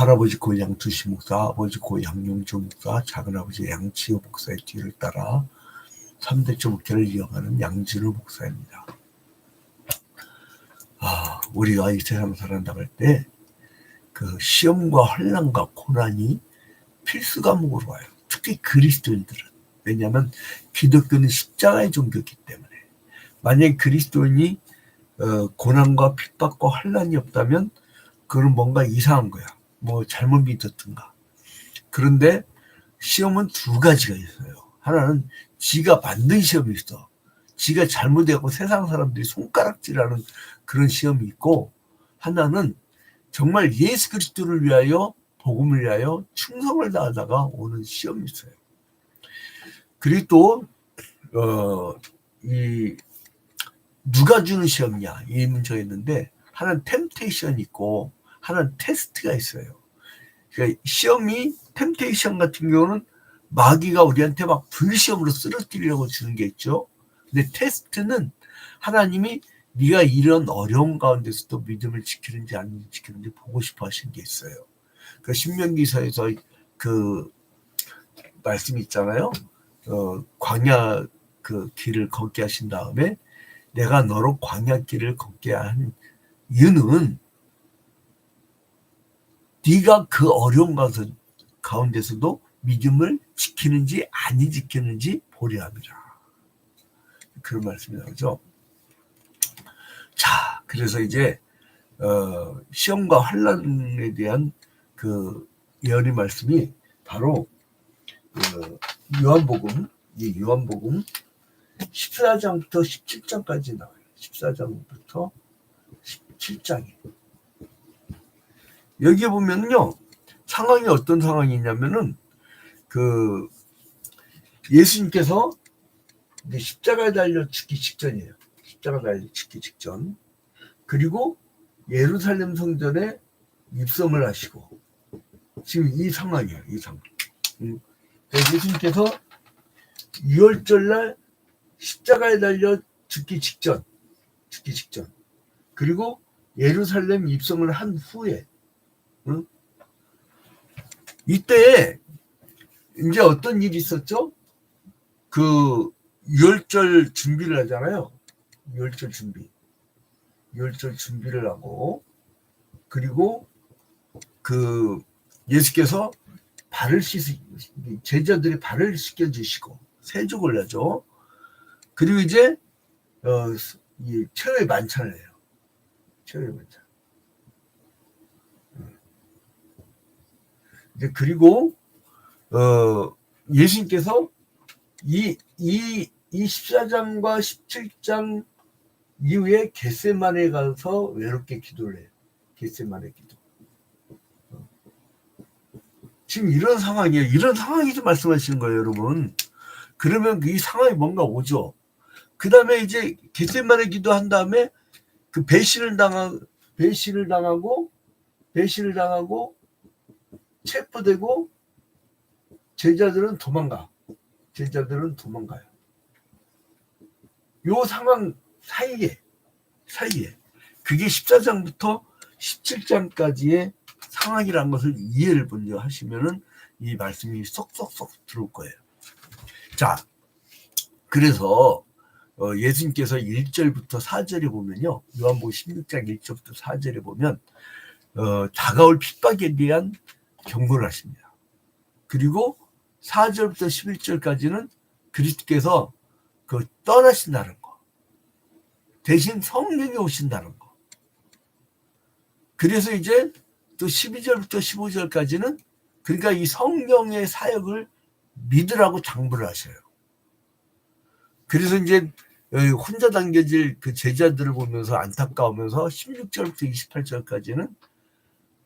할아버지 고 양투시 목사, 아버지 고 양용주 목사, 작은아버지 양치호 목사의 뒤를 따라 3대째 목회를 이어가는 양진우 목사입니다. 아, 우리가 이 세상 살아나갈 때 그 시험과 환란과 고난이 필수 과목으로 와요. 특히 그리스도인들은. 왜냐하면 기독교는 십자가의 종교이기 때문에. 만약에 그리스도인이 어, 고난과 핍박과 환란이 없다면 그건 뭔가 이상한 거야. 뭐 잘못 믿었든가. 그런데 시험은 두 가지가 있어요. 하나는 지가 만든 시험이 있어. 지가 잘못해갖고 세상 사람들이 손가락질하는 그런 시험이 있고 하나는 정말 예수 그리스도를 위하여 복음을 위하여 충성을 다하다가 오는 시험이 있어요. 그리고 또 어 이 누가 주는 시험이냐 이 문제가 있는데 하나는 템테이션이 있고 하나는 테스트가 있어요. 그러니까 시험이 템테이션 같은 경우는 마귀가 우리한테 막 불시험으로 쓰러뜨리려고 주는 게 있죠. 근데 테스트는 하나님이 네가 이런 어려운 가운데서도 믿음을 지키는지 안 지키는지 보고 싶어 하신 게 있어요. 그 신명기서에서 그 말씀 있잖아요. 어, 광야 그 길을 걷게 하신 다음에 내가 너로 광야 길을 걷게 한 이유는 네가 그 어려운 가운데서도 믿음을 지키는지 아니 지키는지 보려 함이라. 그런 말씀이 나오죠. 자, 그래서 이제 어, 시험과 환란에 대한 그 예언의 말씀이 바로 그 요한복음, 이 요한복음 14장부터 17장까지 나와요. 14장부터 17장이. 여기 보면요. 상황이 어떤 상황이냐면은 그 예수님께서 십자가에 달려 죽기 직전이에요. 십자가 달려 죽기 직전. 그리고 예루살렘 성전에 입성을 하시고 지금 이 상황이에요. 이 상황. 음. 예수님께서 6월절 날 십자가에 달려 죽기 직전, 죽기 직전. 그리고 예루살렘 입성을 한 후에, 응? 이때 이제 어떤 일이 있었죠? 그 유월절 준비를 하잖아요. 유월절 준비. 유월절 준비를 하고 그리고 그 예수께서 발을 씻으 제자들이 발을 씻겨 주시고 세족을 하죠. 그리고 이제 어, 이 최후의 만찬을 해요. 최후의 만찬. 음. 이제 그리고 어, 예수님께서 이, 이, 이 14장과 17장 이후에 겟세만에 가서 외롭게 기도를 해요. 겟세만의 기도. 어. 지금 이런 상황이에요. 이런 상황에서 말씀하시는 거예요, 여러분. 그러면 이 상황이 뭔가 오죠. 그 다음에 이제 겟세만의 기도한 다음에 그 배신을 당하 배신을 당하고 배신을 당하고 체포되고 제자들은 도망가. 제자들은 도망가요. 요 상황 사이에 사이에 그게 14장부터 17장까지의 상황이라는 것을 이해를 먼저 하시면은 이 말씀이 쏙쏙쏙 들어올 거예요. 자, 그래서 어, 예수님께서 1절부터 4절에 보면요. 요한복음 16장 1절부터 4절에 보면 어, 다가올 핍박에 대한 경고를 하십니다. 그리고 4절부터 11절까지는 그리스도께서 그 떠나신다는 거. 대신 성령이 오신다는 거. 그래서 이제 또 12절부터 15절까지는 그러니까 이 성령의 사역을 믿으라고 장부를 하셔요. 그래서 이제 혼자 당겨질 그 제자들을 보면서 안타까우면서 16절부터 28절까지는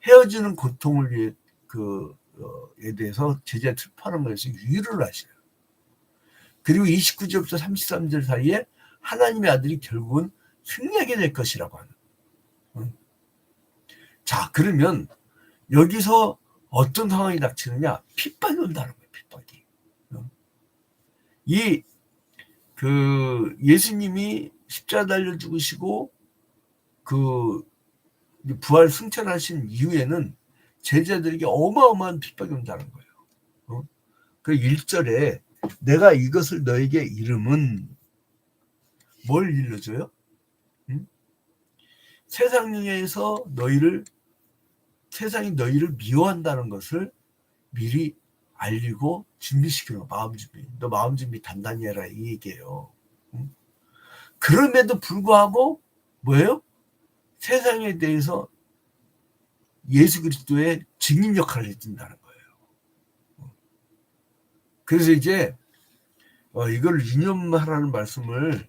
헤어지는 고통을 위해 그에 대해서 제자 출판한 것에서 유의를 하셔요. 그리고 29절부터 33절 사이에 하나님의 아들이 결국은 승리하게 될 것이라고 하는. 자, 그러면 여기서 어떤 상황이 닥치느냐? 핍박이 온다는 거예요, 핍박이. 이, 그, 예수님이 십자 달려 죽으시고, 그, 부활 승천하신 이후에는 제자들에게 어마어마한 핍박이 온다는 거예요. 어? 그 1절에 내가 이것을 너에게 이름은 뭘 일러줘요? 응? 세상에서 너희를 세상이 너희를 미워한다는 것을 미리 알리고 준비시키는 거 마음 준비. 너 마음 준비 단단히 해라 이 얘기예요. 응? 그럼에도 불구하고 뭐예요? 세상에 대해서 예수 그리스도의 증인 역할을 해준다는 거예요. 그래서 이제 어, 이걸 유념하라는 말씀을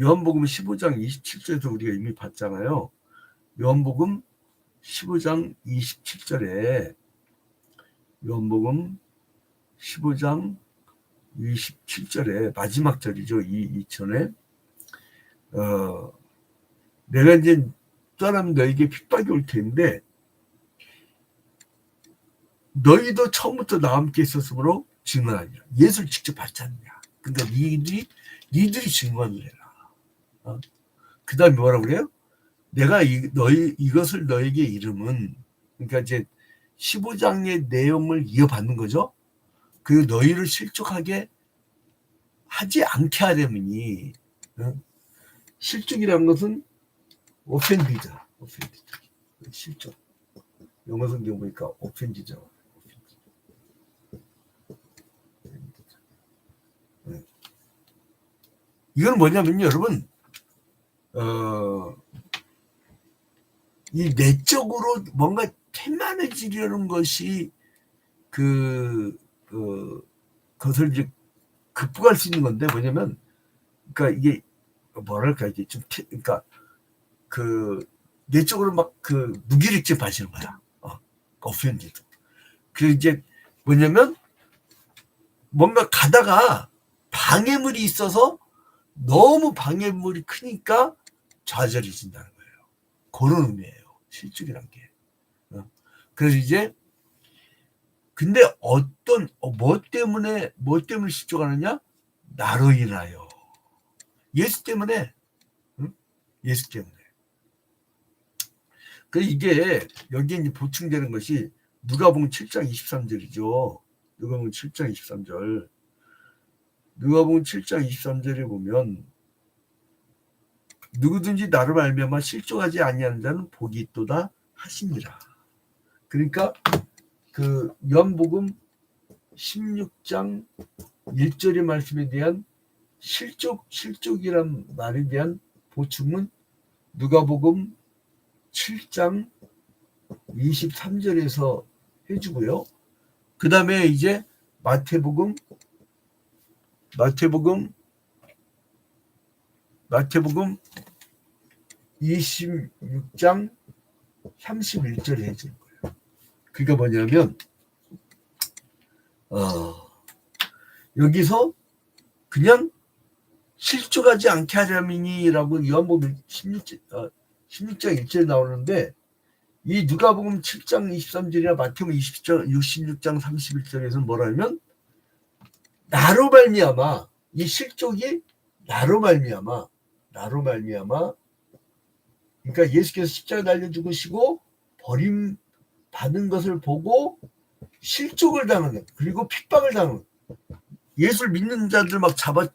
요한복음 15장 27절에서 우리가 이미 봤잖아요. 요한복음 15장 27절에 요한복음 15장 27절에 마지막 절이죠. 이 이전에 어 내가 이제 떠나면 너에게 핍박이 올 텐데 너희도 처음부터 나와 함께 있었으므로 증언하니라. 예수를 직접 봤지 않느냐. 그러니까 니들이 니들이 증언을 해라. 어? 그 다음에 뭐라 그래요? 내가 이, 너희 이것을 너에게 이름은 그러니까 이제 15장의 내용을 이어받는 거죠. 그 너희를 실족하게 하지 않게 하려니 어? 실족이라는 것은 오펜디자, 오펜디자, 실족. 영어 성경 보니까 오펜디자. 이건 뭐냐면요, 여러분, 어, 이 내적으로 뭔가 태만해지려는 것이 그, 그, 그것을 이제 극복할 수 있는 건데 뭐냐면, 그러니까 이게 뭐랄까 이게 좀 태, 그러니까 그 내적으로 막 그 무기력증 하시는 거야. 어, 오펜디도. 그 이제 뭐냐면 뭔가 가다가 방해물이 있어서 너무 방해물이 크니까 좌절해진다는 거예요. 그런 의미예요. 실족이란 게. 어. 그래서 이제 근데 어떤 어, 뭐 때문에 뭐 때문에 실족하느냐? 나로 인하여 예수 때문에 응? 예수 때문에. 그 이게 여기에 이제 보충되는 것이 누가복음 7장 23절이죠. 누가복음 7장 23절. 누가복음 7장 23절에 보면 누구든지 나를 알면만 실족하지 아니하는 자는 복이 있도다 하시니라. 그러니까 그 연복음 16장 1절의 말씀에 대한 실족 실족이란 말에 대한 보충은 누가복음 7장 23절에서 해주고요. 그 다음에 이제 마태복음 마태복음 마태복음 26장 31절에 해주는 거예요. 그게 뭐냐면 어, 여기서 그냥 실족하지 않게 하려면이라고 요한복음 16, 어, 16장 1절에 나오는데 이 누가복음 7장 23절이나 마태복음 20장 66장 31절에서는 뭐라면 나로 말미암아 이 실족이 나로 말미암아 나로 말미암아 그러니까 예수께서 십자가 달려 죽으시고 버림 받은 것을 보고 실족을 당하는 그리고 핍박을 당하는 예수를 믿는 자들 막 잡아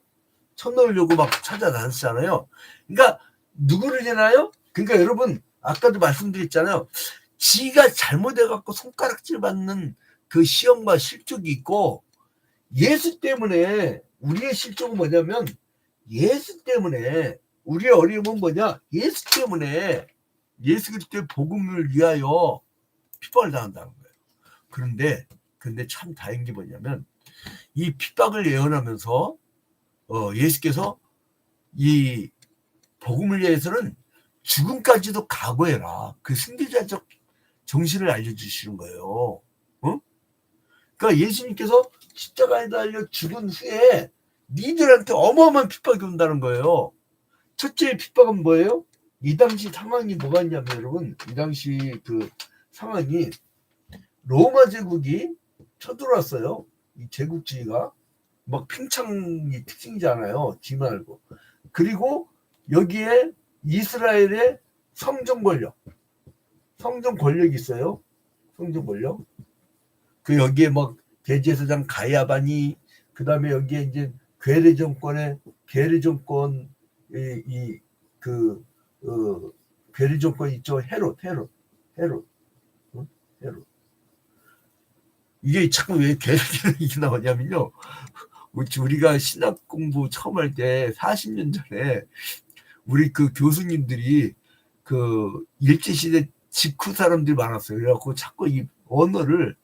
쳐넣으려고 막 찾아다녔잖아요. 그러니까 누구를 되나요? 그러니까 여러분 아까도 말씀드렸잖아요. 지가 잘못해갖고 손가락질 받는 그 시험과 실족이 있고 예수 때문에 우리의 실족은 뭐냐면 예수 때문에 우리의 어려움은 뭐냐? 예수 때문에 예수 그리스도의 복음을 위하여 핍박을 당한다는 거예요. 그런데 근데 참 다행인 게 뭐냐면 이 핍박을 예언하면서 어, 예수께서 이 복음을 위해서는 죽음까지도 각오해라. 그 승리자적 정신을 알려주시는 거예요. 어? 그러니까 예수님께서 십자가에 달려 죽은 후에 니들한테 어마어마한 핍박이 온다는 거예요. 첫째 핍박은 뭐예요? 이 당시 상황이 뭐가 있냐면 여러분 이 당시 그 상황이 로마 제국이 쳐들어왔어요. 이 제국주의가 막 팽창이 특징이잖아요. 지 말고 그리고 여기에 이스라엘의 성전 권력 성전 권력이 있어요. 성전 권력. 그 여기에 막 대제사장 가야반이 그 다음에 여기에 이제 괴뢰 정권의 괴뢰 정권 이그 어, 괴뢰 정권 있죠 헤롯 헤롯 헤롯 어? 헤롯 이게 자꾸 왜 괴뢰라는 얘기 나오냐면요 우리가 신학 공부 처음 할 때 40년 전에 우리 그 교수님들이 그 일제 시대 직후 사람들이 많았어요. 그래갖고 자꾸 이 언어를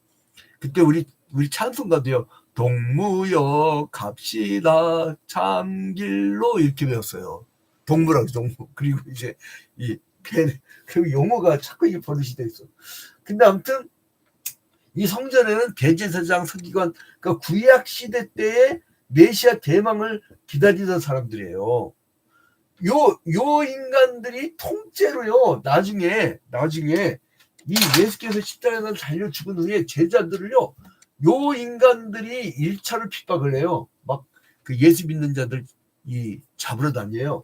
그때 우리 우리 찬송가도요. 동무여 갑시다 참길로 이렇게 배웠어요. 동무라고 동무. 그리고 이제 이그 용어가 자꾸 이 버릇이 돼 있어. 근데 아무튼 이 성전에는 대제사장 서기관 그러니까 구약 시대 때의 메시아 대망을 기다리던 사람들이에요. 요, 요 인간들이 통째로요, 나중에, 나중에, 이 예수께서 십자가에서 달려 죽은 후에 제자들을요, 요 인간들이 1차로 핍박을 해요. 막 그 예수 믿는 자들 이 잡으러 다녀요.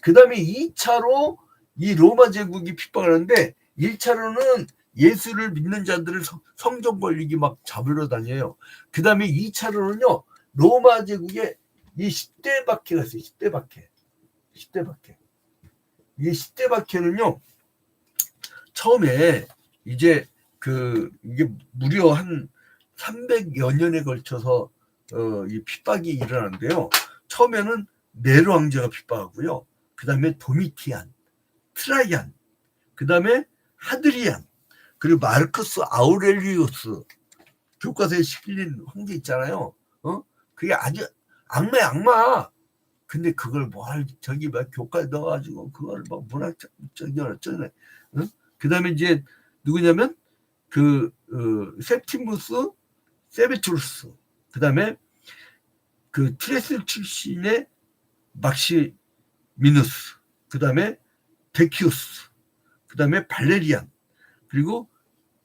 그 다음에 2차로 이 로마 제국이 핍박을 하는데 1차로는 예수를 믿는 자들을 성전 권력이 막 잡으러 다녀요. 그 다음에 2차로는요, 로마 제국에 이 10대 박해가 있어요. 10대 박해. 10대 박해. 이 10대 박해는요, 처음에 이제 그, 이게 무려 한 300여 년에 걸쳐서 어, 이 핍박이 일어났는데요. 처음에는 네로 왕제가 핍박하고요. 그 다음에 도미티안, 트라이안, 그 다음에 하드리안, 그리고 마르크스 아우렐리우스 교과서에 실린 황제 있잖아요. 어? 그게 아주 악마의 악마. 근데 그걸 뭘 저기 막 교과에 넣어가지고 그걸 막 문학적인 어쩌네. 응? 그 다음에 이제 누구냐면 그 어, 세티무스 세베투르스. 그 다음에 그 트레스 출신의 막시 미누스. 그 다음에 데키우스. 그 다음에 발레리안. 그리고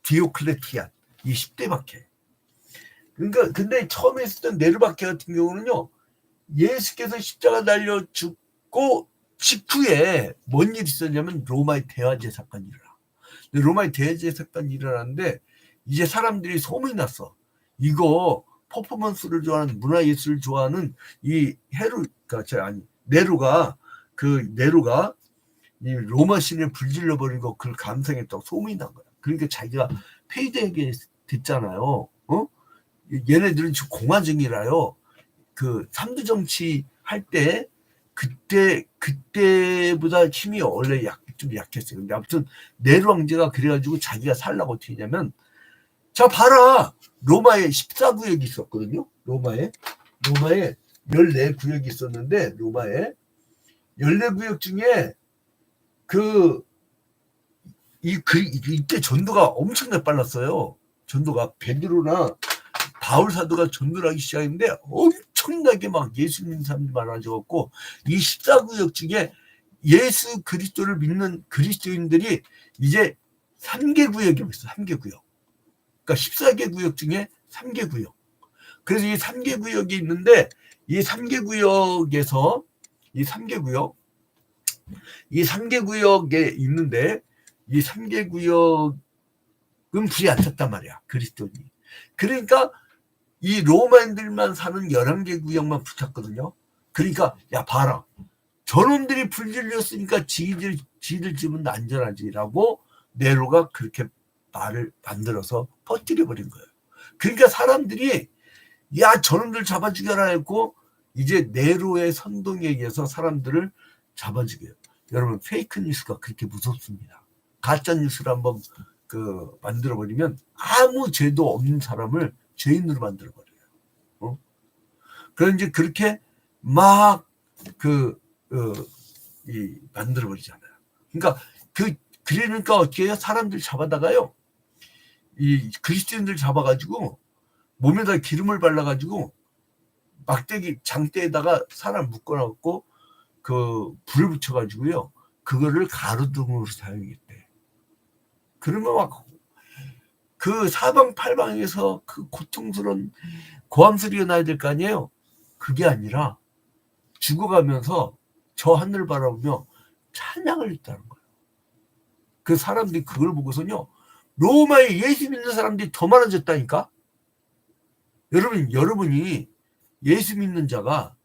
디오클레티안. 이 10대밖에. 그러니까 근데 처음에 있었던 네르바케 같은 경우는요. 예수께서 십자가 달려 죽고 직후에 뭔 일이 있었냐면 로마의 대화제 사건이 일어나. 로마의 대화제 사건이 일어났는데 이제 사람들이 소문이 났어. 이거 퍼포먼스를 좋아하는 문화예술을 좋아하는 이 헤루가 저 아니 네로가 그 네로가 이 로마 신을 불질러 버린 거 그걸 감상했다고 소문이 난 거야. 그러니까 자기가 페이드에게 됐잖아요. 어? 얘네들은 지금 공화정이라요. 그 삼두 정치 할 때 그때 그때보다 힘이 원래 약, 좀 약했어요. 근데 아무튼 네로 왕제가 그래가지고 자기가 살라고 어떻게 했냐면 자 봐라 로마에 14구역이 있었거든요. 로마에 로마에 14구역이 있었는데 로마에 14구역 중에 그 이, 그, 이때 전도가 엄청나게 빨랐어요. 전도가 베드로나 바울 사도가 전도를 하기 시작했는데 엄청나게 막 예수 믿는 사람들이 많아져갖고 이 14구역 중에 예수 그리스도를 믿는 그리스도인들이 이제 3개 구역이 있어. 3개 구역. 그러니까 14개 구역 중에 3개 구역. 그래서 이 3개 구역이 있는데 이 3개 구역에서 이 3개 구역 이 3개 구역에 있는데 이 3개 구역은 불이 안 탔단 말이야. 그리스도니. 그러니까 이 로마인들만 사는 11개 구역만 붙였거든요. 그러니까 야 봐라. 저놈들이 불질렸으니까 지들 지들 집은 안전하지라고 네로가 그렇게 말을 만들어서 퍼뜨려 버린 거예요. 그러니까 사람들이 야 저놈들 잡아 죽여라 했고 이제 네로의 선동에 의해서 사람들을 잡아 죽여요. 여러분 페이크 뉴스가 그렇게 무섭습니다. 가짜 뉴스를 한번 그 만들어 버리면 아무 죄도 없는 사람을 죄인으로 만들어 버려요. 어? 그런 이제 그렇게 막그 어, 이 만들어 버리잖아요. 그러니까 그 그러니까 어떻게 해요? 사람들 잡아다가요. 이 그리스도인들 잡아가지고 몸에다 기름을 발라가지고 막대기 장대에다가 사람 묶어놓고 그 불을 붙여가지고요. 그거를 가로등으로 사용했대. 그러면 막 그 사방팔방에서 그 고통스러운 고함 소리가 나야 될 거 아니에요? 그게 아니라 죽어가면서 저 하늘을 바라보며 찬양을 했다는 거예요. 그 사람들이 그걸 보고서는요, 로마에 예수 믿는 사람들이 더 많아졌다니까? 여러분, 여러분이 예수 믿는 자가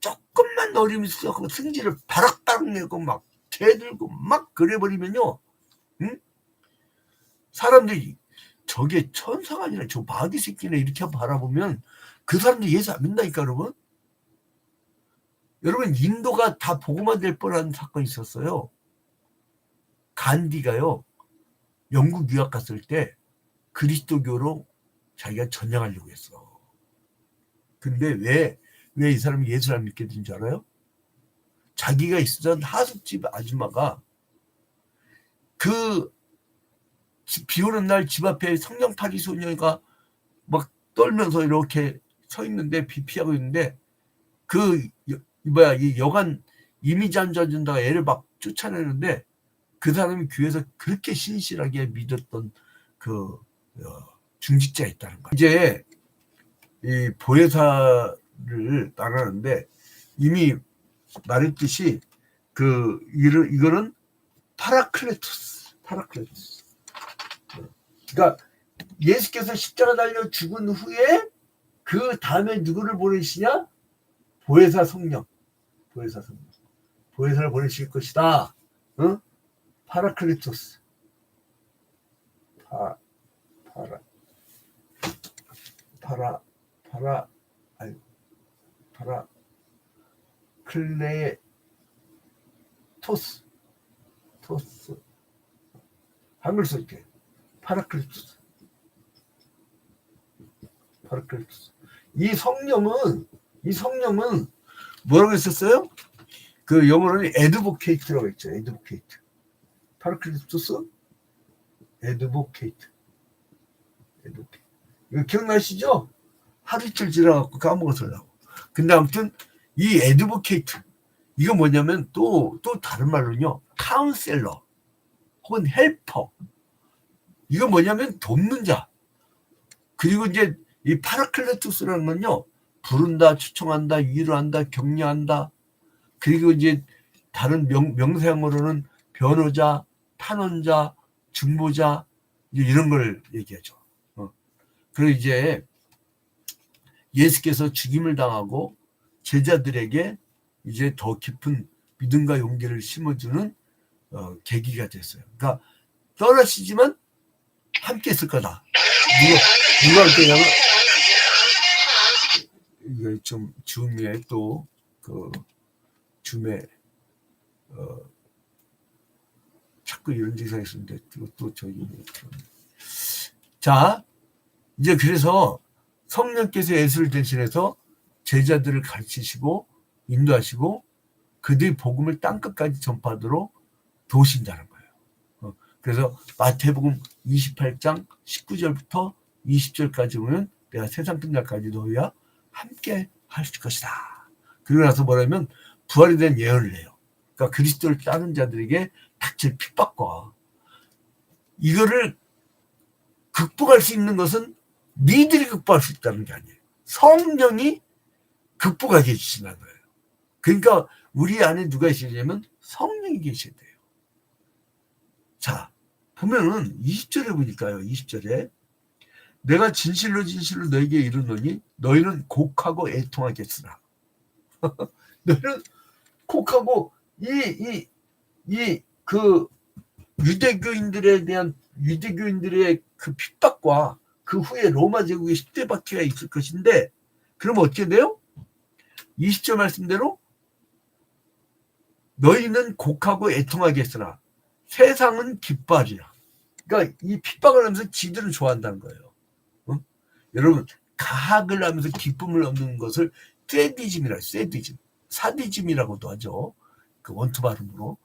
조금만 어림이 썩고 승질을 바락바락 내고 막 대들고 막 그래버리면요. 응? 사람들이 저게 천사가 아니라 저 마귀 새끼네 이렇게 바라보면 그 사람들 예수 안 믿는다니까 여러분. 여러분 인도가 다 보고만 될 뻔한 사건이 있었어요. 간디가요. 영국 유학 갔을 때 그리스도교로 자기가 전향하려고 했어. 근데 왜, 왜 이 사람이 예수를 안 믿게 된 줄 알아요? 자기가 있었던 하숙집 아줌마가 그 비 오는 날 집 앞에 성냥팔이 소녀가 막 떨면서 이렇게 서 있는데 비 피하고 있는데 그 여, 뭐야 이 여관 이미지 안 좋아진다가 애를 막 쫓아내는데 그 사람이 교회에서 그렇게 신실하게 믿었던 그 어, 중직자 있다는 거야. 이제 이 보혜사를 말하는데 이미 말했듯이 그 이거는 파라클레토스, 파라클레토스. 그러니까 예수께서 십자가 달려 죽은 후에 그 다음에 누구를 보내시냐? 보혜사 성령, 보혜사 성령, 보혜사를 보내실 것이다. 어? 파라클레토스, 파, 파라, 파라, 파라, 아유, 파라, 클레, 토스, 토스, 한글 쓸게. 파라클리투스. 파라클리투스. 이 성령은 이 성령은 뭐라고 했었어요? 그 영어로는 에드보케이트라고 했죠. 에드보케이트. 파라클리투스 에드보케이트. 에드보케이트. 기억나시죠? 하루 이틀 지나갖고 까먹었으려고. 근데 아무튼 이 에드보케이트 이거 뭐냐면 또또 다른 말로는요. 카운셀러 혹은 헬퍼 이거 뭐냐면 돕는 자. 그리고 이제 이 파라클레투스라는 건요. 부른다, 추청한다, 위로한다, 격려한다. 그리고 이제 다른 명, 명사형으로는 변호자, 탄원자, 중보자 이런 걸 얘기하죠. 어. 그리고 이제 예수께서 죽임을 당하고 제자들에게 이제 더 깊은 믿음과 용기를 심어주는 어, 계기가 됐어요. 그러니까 떠나시지만 함께 있을 거다. 누가, 누가 할 거냐면, 이거 좀 줌에 또, 그, 줌에, 어, 이런 증상이 있었는데, 또, 또 저기, 자, 이제 그래서 성령께서 예수를 대신해서 제자들을 가르치시고, 인도하시고, 그들이 복음을 땅 끝까지 전파하도록 도우신다는 거예요. 어, 그래서 마태복음 28장 19절부터 20절까지 보면 내가 세상 끝날까지 너희와 함께 할 것이다. 그리고 나서 뭐냐면 부활에 대한 예언을 해요. 그러니까 그리스도를 따는 자들에게 닥칠 핍박과 이거를 극복할 수 있는 것은 니들이 극복할 수 있다는 게 아니에요. 성령이 극복하게 해주신다는 거예요. 그러니까 우리 안에 누가 계시냐면 성령이 계셔야 돼요. 자, 보면은 20절에 보니까요. 20절에 내가 진실로 진실로 너에게 이르노니 너희는 곡하고 애통하겠으나 너희는 곡하고 이 이 이 그 유대교인들에 대한 유대교인들의 그 핍박과 그 후에 로마 제국의 10대 바퀴가 있을 것인데 그럼 어떻게 돼요? 20절 말씀대로 너희는 곡하고 애통하겠으나 세상은 기뻐하리라. 그러니까 이 핍박을 하면서 지들은 좋아한다는 거예요. 어? 여러분 가학을 하면서 기쁨을 얻는 것을 쇠디즘이라 쇠디즘, 사디즘이라고도 하죠. 그 원투 발음으로.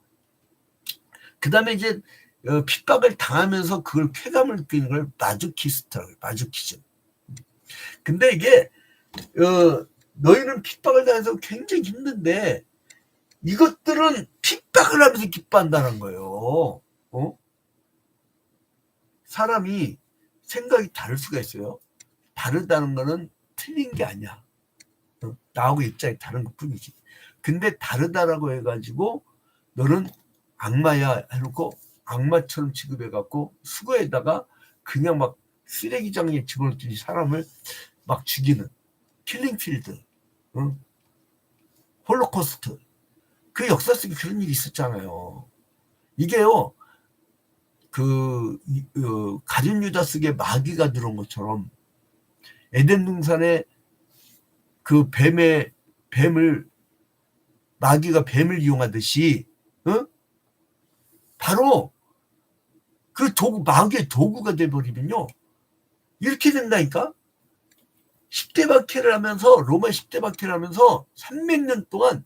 그 다음에 이제 어, 핍박을 당하면서 그걸 쾌감을 느끼는 걸 마주키스트라고 해요. 마주키즘. 근데 이게 어, 너희는 핍박을 당해서 굉장히 힘든데 이것들은 핍박을 하면서 기뻐한다는 거예요. 어? 사람이 생각이 다를 수가 있어요. 다르다는 거는 틀린 게 아니야. 어? 나하고 입장이 다른 것 뿐이지. 근데 다르다라고 해가지고 너는 악마야 해놓고 악마처럼 취급해갖고 수거에다가 그냥 막 쓰레기장에 집어넣더니 사람을 막 죽이는 킬링필드, 응? 홀로코스트 그 역사 속에 그런 일이 있었잖아요. 이게요 그 이- 어, 가룟 유다 속에 마귀가 들어온 것처럼 에덴 동산에 그 뱀의 뱀을 마귀가 뱀을 이용하듯이 어? 바로 그 도구 마귀의 도구가 돼버리면요. 이렇게 된다니까? 10대 박해를 하면서 로마 10대 박해를 하면서 300년 동안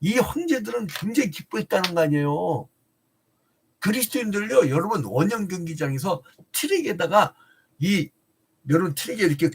이 황제들은 굉장히 기뻐했다는 거 아니에요. 그리스도인들요 여러분 원형 경기장에서 트랙에다가 이 여러분 트랙에 이렇게